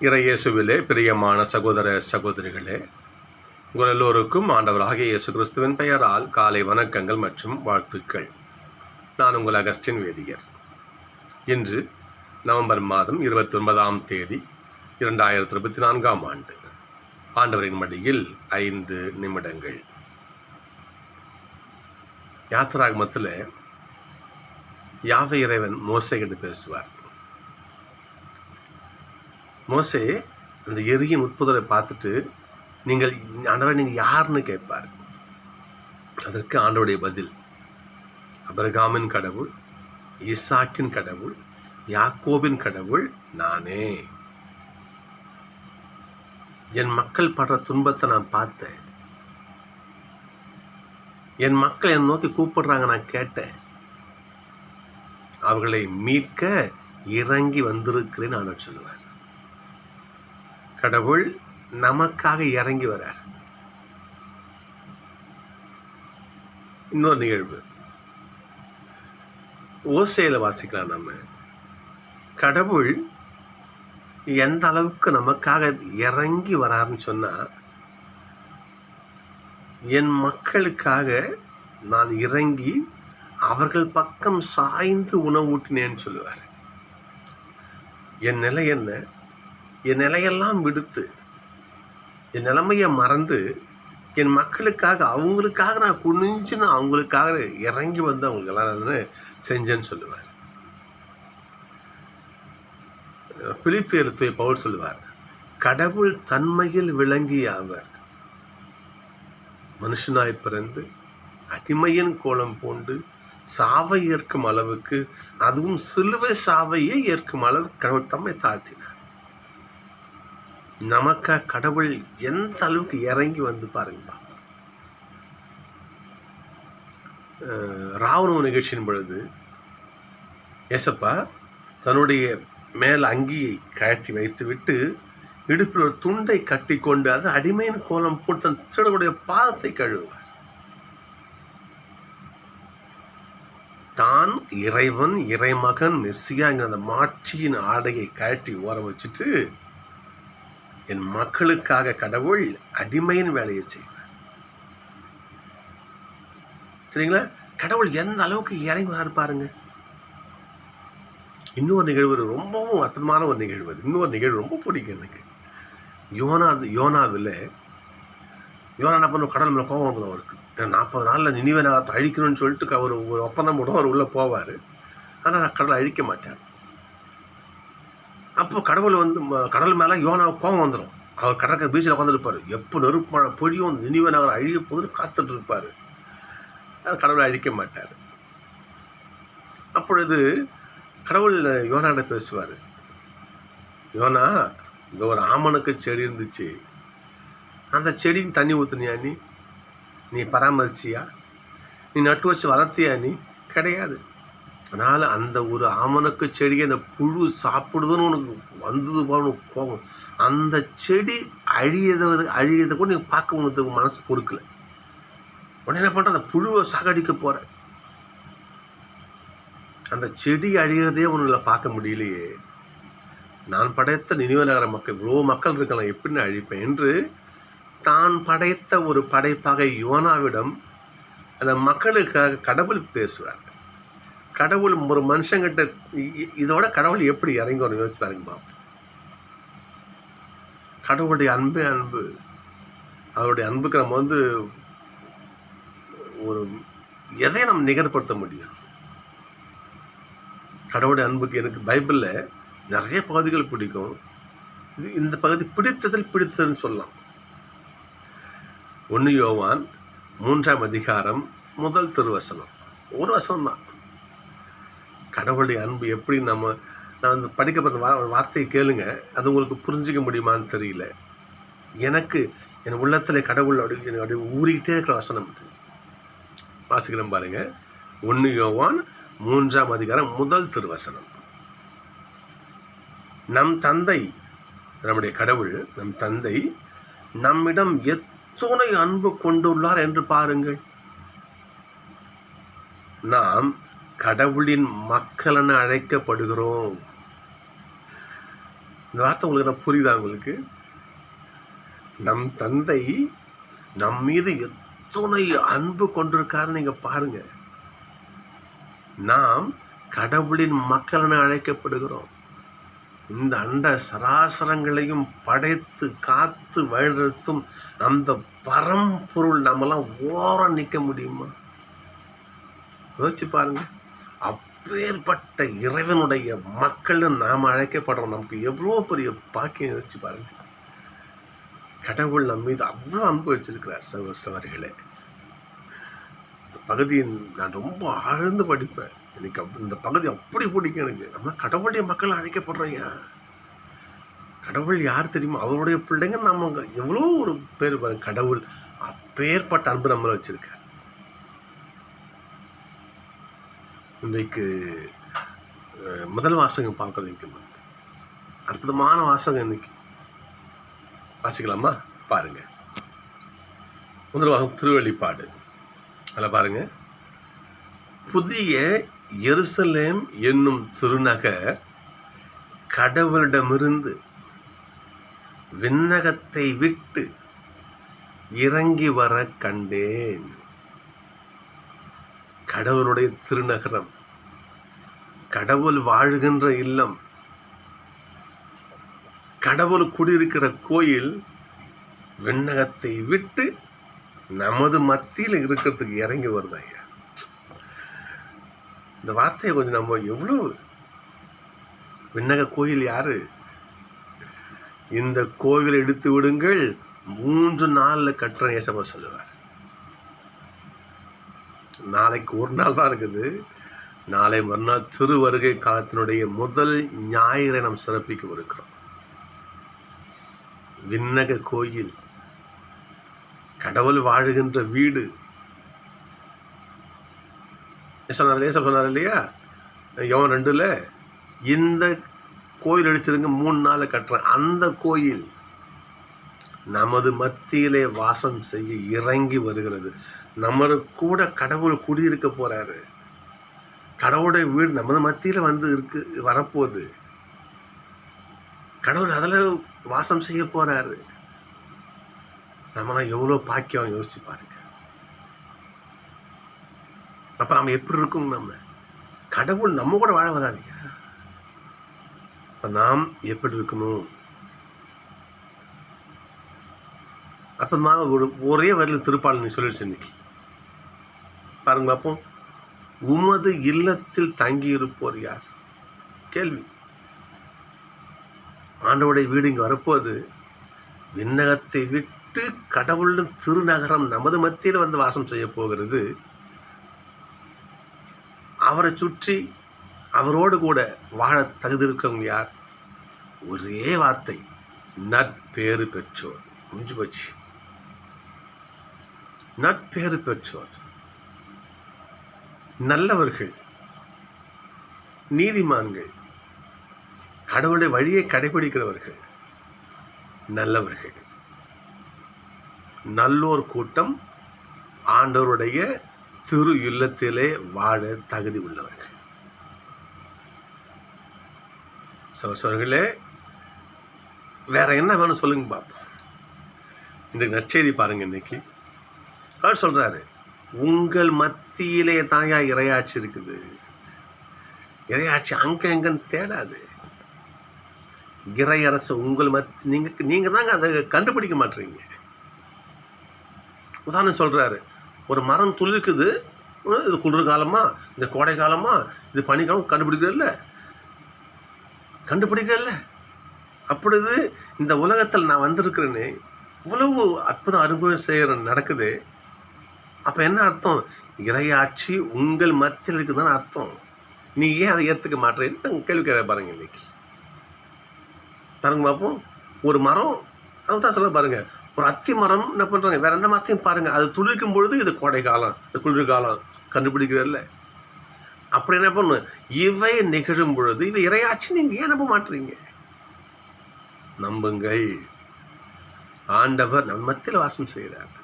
இறையேசுவிலே பிரியமான சகோதர சகோதரிகளே உங்கள் எல்லோருக்கும் ஆண்டவராகிய இயேசு கிறிஸ்துவின் பெயரால் காலை வணக்கங்கள் மற்றும் வாழ்த்துக்கள். நான் உங்கள் அகஸ்டின் வேதியர். இன்று நவம்பர் மாதம் இருபத்தி ஒன்பதாம் தேதி இரண்டாயிரத்தி இருபத்தி நான்காம் ஆண்டு. ஆண்டவரின் மடியில் ஐந்து நிமிடங்கள். யாத்திராகமத்தில் யாவை இறைவன் மோசைகிட்டு பேசுவார்? மோசே அந்த எரிய முற்புதலை பார்த்துட்டு நீங்கள் ஆண்டவரை நீங்கள் யாருன்னு கேட்பார். அதற்கு ஆண்டவருடைய பதில். அபரகாமின் கடவுள் ஈசாக்கின் கடவுள் யாக்கோபின் கடவுள் நானே. என் மக்கள் படுற துன்பத்தை நான் பார்த்தேன். என் மக்கள் என் நோக்கி கூப்பிடுறாங்க நான் கேட்டேன். அவர்களை மீட்க இறங்கி வந்திருக்கிறேன் நான் சொல்லுவார். கடவுள் நமக்காக இறங்கி வரார். இன்னொரு நிகழ்வு. ஓசையில் வாசிக்கலாம் நம்ம கடவுள் எந்த அளவுக்கு நமக்காக இறங்கி வராருன்னு சொன்னால் என் மக்களுக்காக நான் இறங்கி அவர்கள் பக்கம் சாய்ந்து உணவூட்டினேன்னு சொல்லுவார். என் நிலை என்ன? என் நிலையெல்லாம் விடுத்து என் நிலைமையை மறந்து என் மக்களுக்காக அவங்களுக்காக நான் குனிஞ்சு நான் அவங்களுக்காக இறங்கி வந்து அவங்களுக்கெல்லாம் நான் செஞ்சேன்னு சொல்லுவார். பிலிப்பியர் பவுல் சொல்லுவார் கடவுள் தன்மையில் விளங்கிய அவர் மனுஷனாய் பிறந்து அடிமையின் கோலம் பூண்டு சாவை ஏற்கும் அளவுக்கு அதுவும் சிலுவை சாவையே ஏற்கும் அளவுக்கு கடவுள் தம்மை தாழ்த்தினார். நமக்கா கடவுள் எந்த அளவுக்கு இறங்கி வந்து பாருங்கப்பா. ராவண நிகழ்ச்சியின் பொழுது ஏசப்பா தன்னுடைய மேல் அங்கியை கழற்றி வைத்துவிட்டு இடுப்பில் ஒரு துண்டை கட்டி கொண்டு அது அடிமையின் கோலம் போட்டு தன் சிறுவனுடைய பாதத்தை கழுவுவார். தான் இறைவன் இறைமகன் மெஸ்ஸியாங்கிற அந்த மாட்சியின் ஆடையை கழட்டி ஓரம் வச்சுட்டு என் மக்களுக்காக கடவுள் அடிமையின் வேலையை செய்வார். சரிங்களா? கடவுள் எந்த அளவுக்கு இறங்கி இருப்பாருங்க? இன்னொரு நிகழ்வு ரொம்பவும் அற்புதமான ஒரு நிகழ்வு அது. இன்னொரு நிகழ்வு ரொம்ப பிடிக்கும் எனக்கு. யோனா யோனாவில் யோனா என்ன பண்ண கடல் மேலே கோபம் அவருக்கு. நாற்பது நாளில் நினைவு நகரத்தை அழிக்கணும்னு சொல்லிட்டு அவர் ஒரு ஒப்பந்தம் போடும் அவர் உள்ளே போவார். ஆனால் கடலை அழிக்க மாட்டார். அப்போ கடவுள் வந்து கடல் மேலே யோனா கோபம் வந்துடும் அவர் கடற்கரை பீச்சில் உட்காந்துருப்பார் எப்போ நெருப்பு மழை பொழியும் நினைவு நகரம் அழிய போதுன்னு காத்துட்டு இருப்பார். அது கடவுளை அழிக்க மாட்டார். அப்பொழுது கடவுள் யோனாட்ட பேசுவார். யோனா இந்த ஒரு ஆமனுக்கு செடி இருந்துச்சு. அந்த செடிக்கு தண்ணி ஊற்றுனியா நீ? நீ பராமரிச்சியா? நீ நட்டு வச்சு வளர்த்தியா நீ? கிடையாது. அதனால் அந்த ஒரு ஆமணக்கு செடியை அந்த புழு சாப்பிடுதுன்னு உனக்கு வந்தது போல உனக்கு கோபம். அந்த செடி அழியதை அழியதை கூட நீங்கள் பார்க்க உனக்கு மனசு கொடுக்கல உடனே என்ன பண்ணுற அந்த புழுவை சாகடிக்க போகிற அந்த செடி அழிகிறதே உன்னை பார்க்க முடியலையே. நான் படைத்த நினைவு நகர மக்கள் இவ்வளோ மக்கள் இருக்கலாம் எப்படி நான் அழிப்பேன் என்று தான் படைத்த ஒரு படைப்பாக யோனாவிடம் அந்த மக்களுக்காக கடவுள் பேசுவார். கடவுள் ஒரு மனுஷங்கிட்ட இதோட கடவுள் எப்படி இறங்கி வரும் யோசிச்சு பாருங்க கடவுளுடைய அன்பே அன்பு. அவருடைய அன்புக்கு நம்ம வந்து ஒரு எதை நம்ம நிகர்படுத்த முடியும்? கடவுளுடைய அன்புக்கு எனக்கு பைபிளில் நிறைய பகுதிகள் பிடிக்கும். இது இந்த பகுதி பிடித்ததில் பிடித்ததுன்னு சொல்லலாம். ஒன்று யோவான் மூன்றாம் அதிகாரம் முதல் திருவசனம். ஒரு வசனம் தான் கடவுளுடைய அன்பு எப்படி நம்ம நான் வந்து படிக்கப்பட்ட வா வார்த்தையை கேளுங்க. அது உங்களுக்கு புரிஞ்சிக்க முடியுமான்னு தெரியல. எனக்கு என் உள்ளத்தில் கடவுள் அப்படி எனக்கு அப்படி ஊறிக்கிட்டே இருக்கிற வசனம் இது. வாசிக்கிறேன் பாருங்க. ஒன்று யோவான் மூன்றாம் அதிகாரம் முதல் திருவசனம். நம் தந்தை நம்முடைய கடவுள் நம் தந்தை நம்மிடம் எத்தனை அன்பு கொண்டுள்ளார் என்று பாருங்கள். நாம் கடவுளின் மக்கள் என அழைக்கப்படுகிறோம். இந்த வார்த்தை உங்களுக்கு என்ன புரியுதா உங்களுக்கு? நம் தந்தை நம் மீது எத்துணை அன்பு கொண்டிருக்காருன்னு நீங்க பாருங்க. நாம் கடவுளின் மக்கள் என அழைக்கப்படுகிறோம். இந்த அண்ட சராசரங்களையும் படைத்து காத்து வழிநடத்தும் அந்த பரம்பொருள் நம்மலாம் ஓரம் நிற்க முடியுமா? யோசிச்சு பாருங்கள் அப்பேற்பட்ட இறைவனுடைய மக்கள்னு நாம் அழைக்கப்படுறோம் நமக்கு எவ்வளோ பெரிய பாக்கியம் யோசிச்சு பாருங்க. கடவுள் நம் மீது அவ்வளோ அன்பு வச்சிருக்கிறார் சகோ சவர்களே இந்த பகுதியை நான் ரொம்ப ஆழ்ந்து படிப்பேன். எனக்கு இந்த பகுதி அப்படி பிடிக்கும் எனக்கு. நம்ம கடவுளுடைய மக்கள் அழைக்கப்படுறையா கடவுள் யார் தெரியுமா? அவருடைய பிள்ளைங்க நம்ம எவ்வளோ ஒரு பேர் பாருங்க. கடவுள் அப்பேற்பட்ட அன்பு நம்மளை வச்சுருக்கார். இன்றைக்கு முதல் வாசகம் பார்க்குறதுக்கு அற்புதமான வாசகம் இன்னைக்கு வாசிக்கலாமா? பாருங்க. முதல் வாசகம் திருவெளிப்பாடு. அதில் பாருங்க. புதிய எருசலேம் என்னும் திருநகர் கடவுளிடமிருந்து விண்ணகத்தை விட்டு இறங்கி வர கண்டேன். கடவுளுடைய திருநகரம். கடவுள் வாழுகின்ற இல்லம். கடவுள் குடியிருக்கிற கோயில் விண்ணகத்தை விட்டு நமது மத்தியில் இருக்கிறதுக்கு இறங்கி வருது ஐயா. இந்த வார்த்தையை கொஞ்சம் நம்ம எவ்வளோ விண்ணக கோயில் யாரு? இந்த கோவிலை எடுத்து விடுங்கள். மூன்று நாளில் கட்டுற ஏசப்பா சொல்லுவார். நாளைக்கு ஒரு நாள் தான் இருக்குது. நாளை மறுநாள் திருவருகை காலத்தினுடைய முதல் ஞாயிறை நாம் சிறப்பிக்க இருக்கிறோம். விண்ணக கோயில் கடவுள் வாழுகின்ற வீடு. சொன்னார் லேசா சொன்னார் இல்லையா? யோன் ரெண்டுல இந்த கோயில் அடிச்சிருங்க மூணு நாள் கட்டுறேன். அந்த கோயில் நமது மத்தியிலே வாசம் செய்ய இறங்கி வருகிறது. நம்ம கூட கடவுள் குடியிருக்க போறாரு. கடவுளுடைய வீடு நமது மத்தியில் வந்து இருக்கு வரப்போகுது. கடவுள் அதில் வாசம் செய்ய போறாரு. நம்மளாம் எவ்வளோ பாக்கியம் யோசிச்சு பாருங்க. அப்போ நம்ம எப்படி இருக்கும் நம்ம? கடவுள் நம்ம கூட வாழ வராதுங்க. இப்போ நாம் எப்படி இருக்கணும்? அற்புதமாக ஒரு ஒரே வரையில் திருப்பாளன் நீ சொல்லிடுச்சு இன்னைக்கு. பாருங்க பார்ப்போம். உமது இல்லத்தில் தங்கியிருப்போர் யார்? கேள்வி. ஆண்டவுடைய வீடு இங்கே வரப்போது விண்ணகத்தை விட்டு கடவுளின் திருநகரம் நமது மத்தியில் வந்து வாசம் செய்ய போகிறது. அவரை சுற்றி அவரோடு கூட வாழ தகுதி இருக்கவங்க யார்? ஒரே வார்த்தை நட்பேறு பெற்றோர். முடிஞ்சு போச்சு. நட்பேறு பெற்றோர். நல்லவர்கள் நீதிமான்கள் கடவுளுடைய வழியை கடைபிடிக்கிறவர்கள் நல்லவர்கள். நல்லோர் கூட்டம் ஆண்டவருடைய திரு இல்லத்திலே வாழ தகுதி உள்ளவர்கள். சோர்களே வேற என்ன வேணும் சொல்லுங்க பாப்போம். இன்றைக்கு நற்செய்தி பாருங்க இன்னைக்கு. அவர் சொல்றாரு உங்கள் மத்தியிலே தாயா இரையாட்சி இருக்குது. இரையாட்சி அங்க எங்கன்னு தேடாது. இறையரசு உங்கள் மத் நீங்க நீங்க தாங்க அதை கண்டுபிடிக்க மாட்டீங்க. உதாரணம் சொல்றாரு ஒரு மரம் துளிர்க்குது இது குளிர் காலமா கோடை காலமா இது பனிக்காலம் கண்டுபிடிக்கிறதில்ல கண்டுபிடிக்கிறதில்ல அப்பொழுது இந்த உலகத்தில் நான் வந்திருக்கிறேன்னு இவ்வளவு அற்புதம் அனுபவம் செய்கிற நடக்குது. அப்போ என்ன அர்த்தம்? இறையாட்சி உங்கள் மத்தியில் இருக்குதுன்னு அர்த்தம். நீ ஏன் அதை ஏற்றுக்க மாட்டேன்னு கேள்வி கேட்க பாருங்க இன்னைக்கு. பாருங்க பார்ப்போம் ஒரு மரம் அதுதான் சொல்ல பாருங்க. ஒரு அத்தி மரம் என்ன பண்ணுறாங்க வேறு எந்த மரத்தையும் பாருங்கள் அது துளிர்க்கும் பொழுது இது கோடை காலம். இது குளிர் காலம். கண்டுபிடிக்கிறதில்ல அப்படி என்ன பண்ணும்? இவை நிகழும் பொழுது இவை இறையாட்சி நீங்க ஏன் நம்ப மாட்டுறீங்க நம்புங்கள். ஆண்டவர் நம் மத்தியில் வாசம் செய்கிறார்.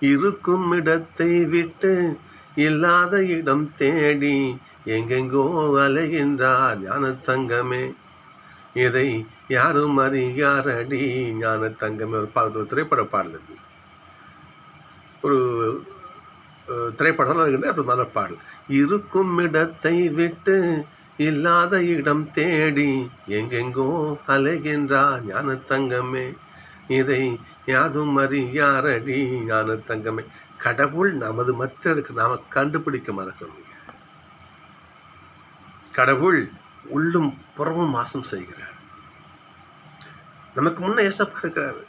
இருக்கும் இடத்தை விட்டு இல்லாத இடம் தேடி எங்கெங்கோ அலைகின்றார் ஞான தங்கமே. இதை யாரும் அறியாரடி ஞான தங்கமே. ஒரு பாடல் ஒரு திரைப்பட பாடல் இது. ஒரு திரைப்படம் இருக்கின்ற நல்ல பாடல். இருக்கும் இடத்தை விட்டு இல்லாத இடம் தேடி எங்கெங்கோ அலைகின்றார் ஞான தங்கமே. இதை யாதும் அறியாரடி ஞான தங்கமே. கடவுள் நமது மத்தியருக்கு நாம கண்டுபிடிக்க மறக்கணும் கடவுள் உள்ளும் புறமும் மாசம் செய்கிறார். நமக்கு முன்ன ஏசப்பா இருக்கிறாரு.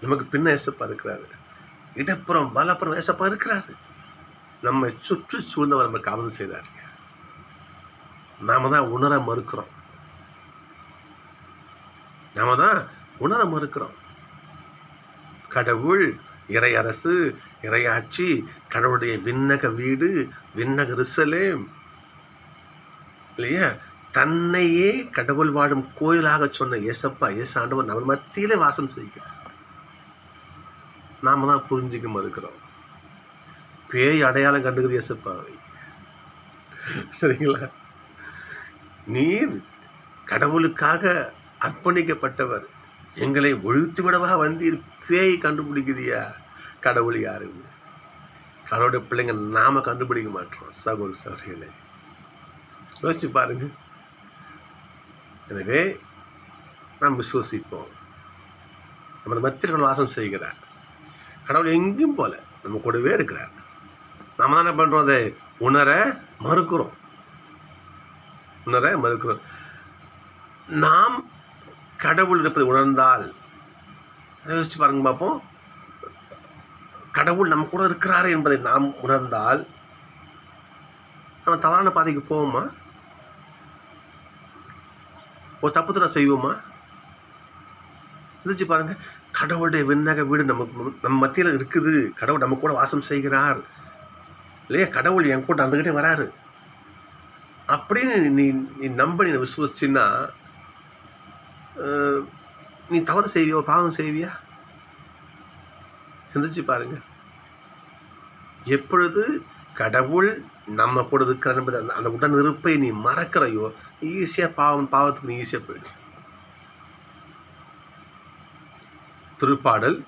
நமக்கு பின்ன ஏசப்பா இருக்கிறாரு. இடப்புறம் வலப்புறம் ஏசப்பா இருக்கிறாரு. நம்மை சுற்றி சூழ்ந்தவர் நம்ம காவல் செய்தார். நாம தான் உணர மறுக்கிறோம். நாம தான் உணர மறுக்கிறோம். கடவுள் இறையரசு இறையாட்சி கடவுளுடைய விண்ணக வீடு விண்ணக ரிசலேம் இல்லையா? தன்னையே கடவுள் வாழும் கோயிலாக சொன்ன இயேசப்பா இயேசாண்டவர் நம்ம மத்தியிலே வாசம் செய்கிறார். நாம தான் புரிஞ்சுக்க மறுக்கிறோம். பேய் அடையாளம் கண்டுக்குது இயேசப்பாவை சரிங்களா? நீர் கடவுளுக்காக அர்ப்பணிக்கப்பட்டவர். எங்களை ஒழித்து விடவா வந்தீர் பேய் கண்டுபிடிக்குதியா? கடவுள் யாருன்னு கடவுளுடைய பிள்ளைங்க நாம் கண்டுபிடிக்க மாட்டோம் சகோதர சகோதரிகளே. யோசிச்சு பாருங்க. எனவே நாம் விசுவசிப்போம். நமது மத்தியில் வாசம் செய்கிறார். கடவுள் எங்கேயும் போல நம்ம கூடவே இருக்கிறார். நம்ம தான் என்ன பண்ணுறோம் அதை. உணர மறுக்கிறோம். உணர மறுக்கிறோம். நாம் கடவுள் இருப்பதை உணர்ந்தால். யோசிச்சு பாருங்க பார்ப்போம். கடவுள் நம்ம கூட இருக்கிறாரு என்பதை நாம் உணர்ந்தால் நம்ம தவறான பாதைக்கு போவோமா? ஒரு தப்பு தர செய்வோமா? இருந்துச்சு பாருங்க. கடவுளுடைய விண்ணக வீடு நம்ம நம்ம மத்தியில் இருக்குது. கடவுள் நம்ம கூட வாசம் செய்கிறார். இல்லையா? கடவுள் என் கூட வந்துக்கிட்டே வராரு. அப்படின்னு நீ நீ நம்ப நீ விசுவசிச்சின்னா நீ தவறு செய்வியோ பாவம் செய்வியா? சிந்திச்சு பாருங்க. எப்பொழுது கடவுள் நம்ம கூட இருக்கிற என்பது அந்த- அந்த உடன் இருப்பை நீ மறக்கிறையோ ஈஸியாக பாவம் பாவத்துக்கு நீ ஈஸியாக போயிடும் திருப்பாடல்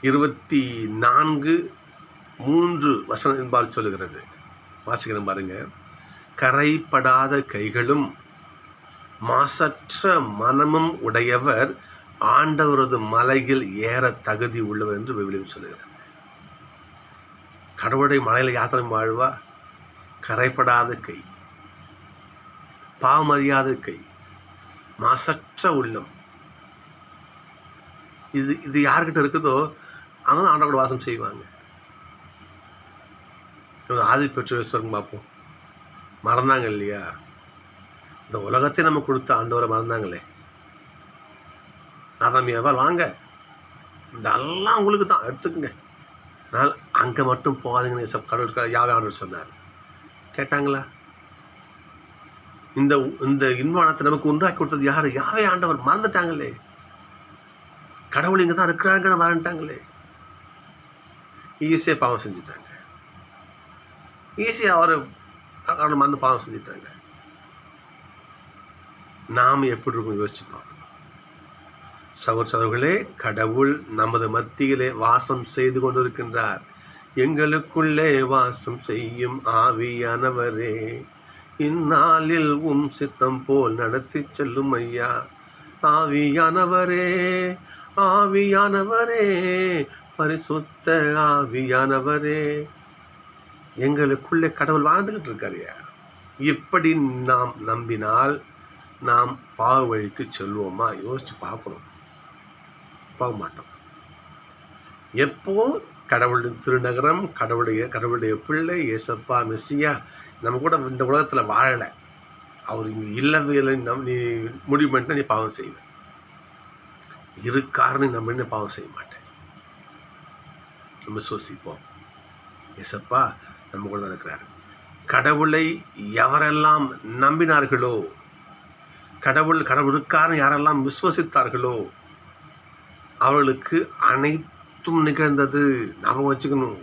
இருபத்தி நான்கு மூன்று வசனம் என்பால் சொல்லுகிறது. வாசிக்கிறேன் பாருங்க. கரைப்படாத கைகளும் மாசற்ற மனமும் உடையவர் ஆண்டவரது மலையில் ஏற தகுதி உள்ளவர் என்று விவிலியம் சொல்லுகிறார் கடவுளுடைய மலையில் யாத்திரை வாழ்வா? கரைப்படாத கை பாவமறியாத கை மாசற்ற உள்ளம். இது இது யார்கிட்ட இருக்குதோ அவங்க தான் வாசம் செய்வாங்க. ஆதி ஆதி பெற்றோர் பார்ப்போம். மறந்தாங்க இல்லையா? இந்த உலகத்தை நம்ம கொடுத்த ஆண்டவரை மறந்தாங்களே. ஆதாமியாவால் வாங்க. இதெல்லாம் உங்களுக்கு தான் எடுத்துக்கங்க. அதனால் அங்கே மட்டும் போகாதுங்கன்னு சப் கடவுள் யாவே ஆண்டவர் சொன்னார். கேட்டாங்களா? இந்த இந்த இன்வானத்தை நமக்கு உண்டாக்கி கொடுத்தது யார்? யாவே ஆண்டவர் மறந்துட்டாங்களே. கடவுள் இங்கே தான் இருக்கிறாருங்க மறந்துட்டாங்களே. ஈஸியாக பாவம் செஞ்சுட்டாங்க. ஈஸியாக அவரை மறந்து பாவம் செஞ்சுட்டாங்க. நாம் எப்படி இருக்கும் யோசிச்சு பார்க்கணும் சகோதர கடவுள் நமது மத்தியிலே வாசம் செய்து கொண்டிருக்கின்றார். எங்களுக்குள்ளே வாசம் செய்யும் ஆவியானவரே இந்நாளில் உம் சித்தம் போல் நடத்தி செல்லும் ஐயா. ஆவியானவரே ஆவியானவரே பரிசுத்த ஆவியானவரே. எங்களுக்குள்ளே கடவுள் வாழ்ந்துகிட்டு இருக்காருயா இப்படி நாம் நம்பினால் நாம் பாவ வழிக்கு செல்வோமா? யோசித்து பார்க்கணும். போக மாட்டோம். எப்போ கடவுளுடைய திருநகரம் கடவுளுடைய கடவுளுடைய பிள்ளை ஏசப்பா மெஸ்ஸியா நம்ம கூட இந்த உலகத்தில் வாழலை. அவர் இங்கே இல்லவே இல்லை நம் நீ முடிவு பண்ணிட்டு நீ பாவம் செய்வேன் இருக்காருன்னு நம்ம என்ன பாவம் செய்ய மாட்டேன்? நம்ம சோசிப்போம் ஏசப்பா நம்ம கூட தான் இருக்கிறாரு. கடவுளை எவரெல்லாம் நம்பினார்களோ கடவுள் கடவுள் இருக்காருன்னு யாரெல்லாம் விசுவசித்தார்களோ அவர்களுக்கு அனைத்தும் நிகழ்ந்தது. ஞாபகம் வச்சுக்கணும்.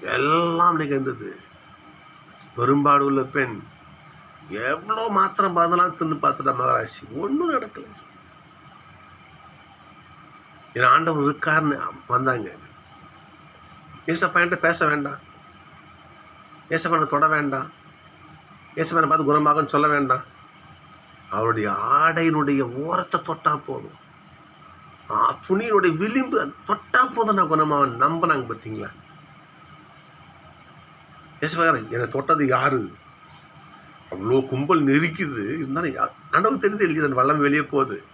எல்லாம் நிகழ்ந்தது. பெரும்பாடு உள்ள பெண் எவ்வளோ மாத்திரம் பார்த்தலாம் தின்னு பார்த்துட்டா மகராசி? ஒன்றும் நடக்கல. என் ஆண்டவர் இருக்காருன்னு வந்தாங்க. ஏசப்பா பேச வேண்டாம். ஏசப்பனை தொட வேண்டாம். ஏசப்பனை பார்த்து குணமாகன்னு சொல்ல வேண்டாம். அவருடைய ஆடையினுடைய ஓரத்தை தொட்டா போதும். ஆ, துணியினுடைய விளிம்பு தொட்டால் தொட்டா போதும் நான் குணமாக நம்பினாங்க பார்த்தீங்களா? ஏசப்பாக்காரன் என்னை தொட்டது யாரு? அவ்வளோ கும்பல் நெரிக்குது. இருந்தாலும் யா- தெரிஞ்சு இல்லை அந்த வல்லம் வெளியே போகுது.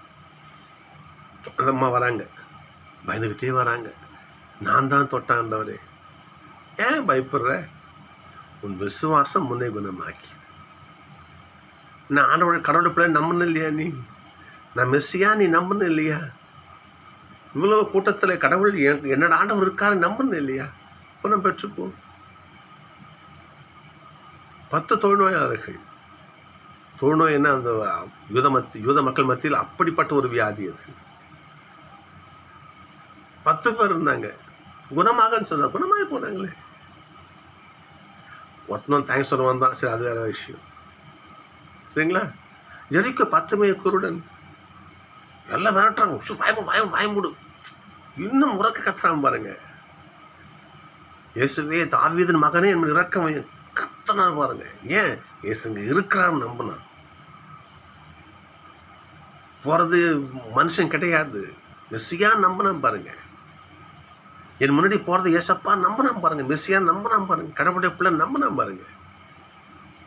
அம்மா வராங்க. பயந்துக்கிட்டே வராங்க. நான் தான் தொட்டாண்டவரே ஏன் பயப்படுற? உன் விசுவாசம் முன்னே குணமாக்கி. நான் ஆண்டவரோட கடவுளை பிள்ளை நம்பணும் இல்லையா நீ? நான் மெஸ்ஸியா நீ நம்பணும் இல்லையா இவ்வளோ கூட்டத்தில் கடவுள் என்னோட ஆண்டவர் இருக்காரு நம்பணும் இல்லையா குணம் பெற்றுப்போ பத்து தொழுநோயாளர்கள். தொழுநோய் என்ன அந்த யூத மத் யூத மக்கள் மத்தியில் அப்படிப்பட்ட ஒரு வியாதி அது. பத்து பேர் இருந்தாங்க. குணமாகன்னு சொன்னால் குணமாகி போனாங்களே. ஒட்டணும் தேங்க்ஸ் சொல்லுவான் தான் சரி அது வேற விஷயம். சரிங்களா ஜெரிக்க பத்துமே குருடன்? எல்லாம் மிரட்டுறாங்க உஷு வாயம் வாயம் வாயமுடு. இன்னும் உறக்க கத்துறான் பாருங்க. இயேசுவே தாவீதன் மகனே என் இறக்கம் கத்தனா பாருங்க. ஏன்? இயேசுங்க இருக்கிறான்னு நம்பினா போறது மனுஷன் கிடையாது. மெஸ்ஸியா நம்பினான் பாருங்க. என் முன்னாடி போறது ஏசப்பா நம்பினான் பாருங்க. மெஸ்ஸியா நம்பினான் பாருங்க. கடவுளுடைய பிள்ளை நம்பினான் பாருங்க.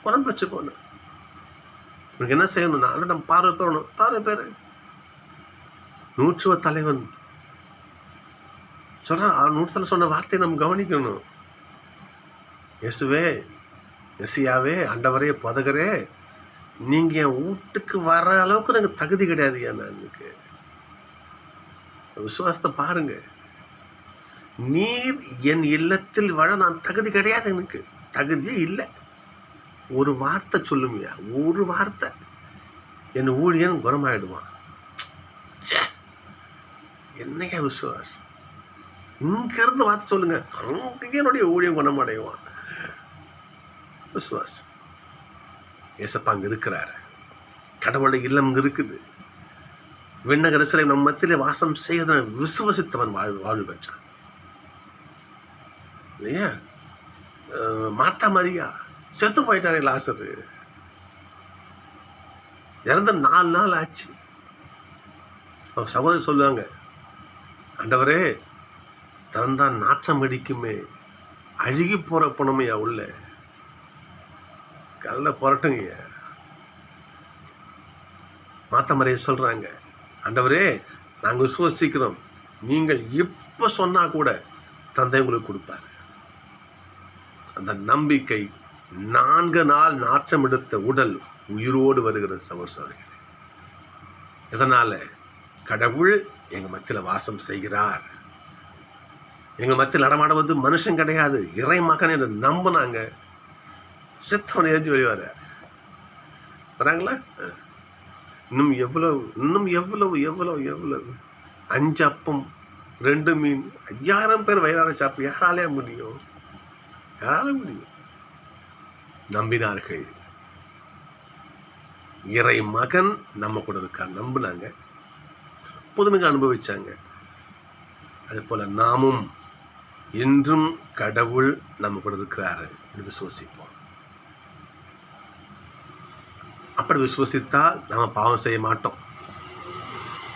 குழம்பு வச்சுக்கோண்ணா போன உனக்கு என்ன செய்யணும்னா நான் நம்ம பார்வை பெறணும் பார்வை பேர். நூற்றுவ தலைவன். சொல்கிறான் அவன் நூற்றுல சொன்ன வார்த்தையை நம்ம கவனிக்கணும். இயேசுவே மெஸ்ஸியாவே அண்டவரே பதகரே நீங்கள் என் வீட்டுக்கு வர அளவுக்கு எனக்கு தகுதி கிடையாது ஏன் எனக்கு. விசுவாசத்தை பாருங்க. நீர் என் இல்லத்தில் வாழ நான் தகுதி கிடையாது எனக்கு. தகுதியே இல்லை. ஒரு வார்த்தை சொல்லுமையா ஒரு வார்த்தை. என் ஊழியன் குணமாயிடுவான். ச்சே, என்னையா விசுவாசம். இங்கேருந்து வார்த்தை சொல்லுங்க. அங்கே என்னுடைய ஊழியம் குணமடைவான். விசுவாசம். ஏசப்பா அங்கே இருக்கிறாரு. கடவுளை இல்லம் இருக்குது. விண்ணகரசரை நம்ம நம் மத்தியிலே வாசம் செய்த விசுவசித்தவன் வாழ் வாழ்வு பெற்றான். இல்லையா? மாத்தா மரியா. செத்து போயிட்டாரே லாசரு இறந்த நாலு நாள் ஆச்சு. அவர் சகோதரி சொல்லுவாங்க ஆண்டவரே திறந்தான் நாற்றம் அடிக்குமே. அழுகி போற பணமையா உள்ள. கல்ல புரட்டுங்க. மாத்தமரைய சொல்றாங்க ஆண்டவரே நாங்கள் விசுவசிக்கிறோம். நீங்கள் இப்போ சொன்னா கூட தந்தை உங்களுக்கு கொடுப்பாரு. அந்த நம்பிக்கை நான்கு நாள் நாற்றம் எடுத்த உடல் உயிரோடு வருகிற சகோதரர்களே இதனால் கடவுள் எங்கள் மத்தியில் வாசம் செய்கிறார். எங்கள் மத்தியில் நடமாடுவது மனுஷன் கிடையாது இறை மகன் என்று நம்பினாங்க. சித்தவன் எரிஞ்சு வெளியே வராங்களா? இன்னும் எவ்வளவு இன்னும் எவ்வளவு எவ்வளவு எவ்வளவு? அஞ்சு அப்பம் ரெண்டு மீன் ஐயாயிரம் பேர் வயிறான சாப்பிட்டு யாராலே முடியும்? யாரால முடியும்? நம்பினார்கள். இறை மகன் நம்ம கூட இருக்கார் நம்பினாங்க. புதுமைగా அனுபவிச்சாங்க. அது போல் நாமும் இன்றும் கடவுள் நம்ம கூட இருக்கிறாரு என்று விசுவசிப்போம். அப்படி விசுவசித்தால் நம்ம பாவம் செய்ய மாட்டோம்.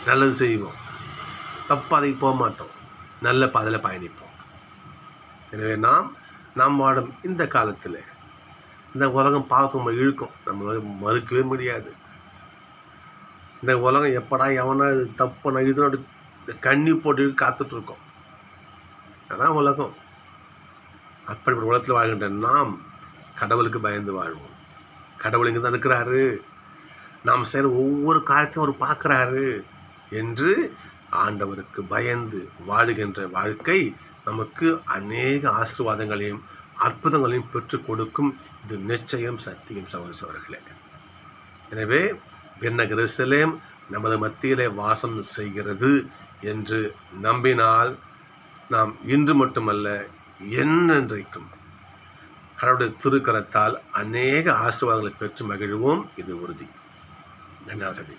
நல்லது செய்வோம். தப்பாதைக்கு போக மாட்டோம். நல்ல பாதையில் பயணிப்போம். எனவே நாம் நாம் வாடும் இந்த காலத்தில் இந்த உலகம் பாசம் நம்ம இழுக்கும் நம்மளால் மறுக்கவே முடியாது. இந்த உலகம் எப்படா எவனா இது தப்பு நான் கண்ணி போட்டு காத்துட்ருக்கோம். அதான் உலகம். அப்படிப்பட்ட உலகத்தில் வாழ்கின்ற நாம் கடவுளுக்கு பயந்து வாழ்வோம். கடவுள் இங்கே தான் இருக்கிறாரு. நாம் செய்கிற ஒவ்வொரு காலத்தையும் அவர் பார்க்குறாரு என்று ஆண்டவருக்கு பயந்து வாழுகின்ற வாழ்க்கை நமக்கு அநேக ஆசீர்வாதங்களையும் அற்புதங்களையும் பெற்றுக் கொடுக்கும் இது நிச்சயம் சத்தியம் சகோதர சகோதரர்களே. எனவே விண்ணகரிசலேம் நமது மத்தியிலே வாசம் செய்கிறது என்று நம்பினால் நாம் இன்று மட்டுமல்ல என்னென்றைக்கும் கடவுளுடைய திருக்கரத்தால் அநேக ஆசீர்வாதங்களை பெற்று மகிழ்வோம். இது உறுதி. நன்றி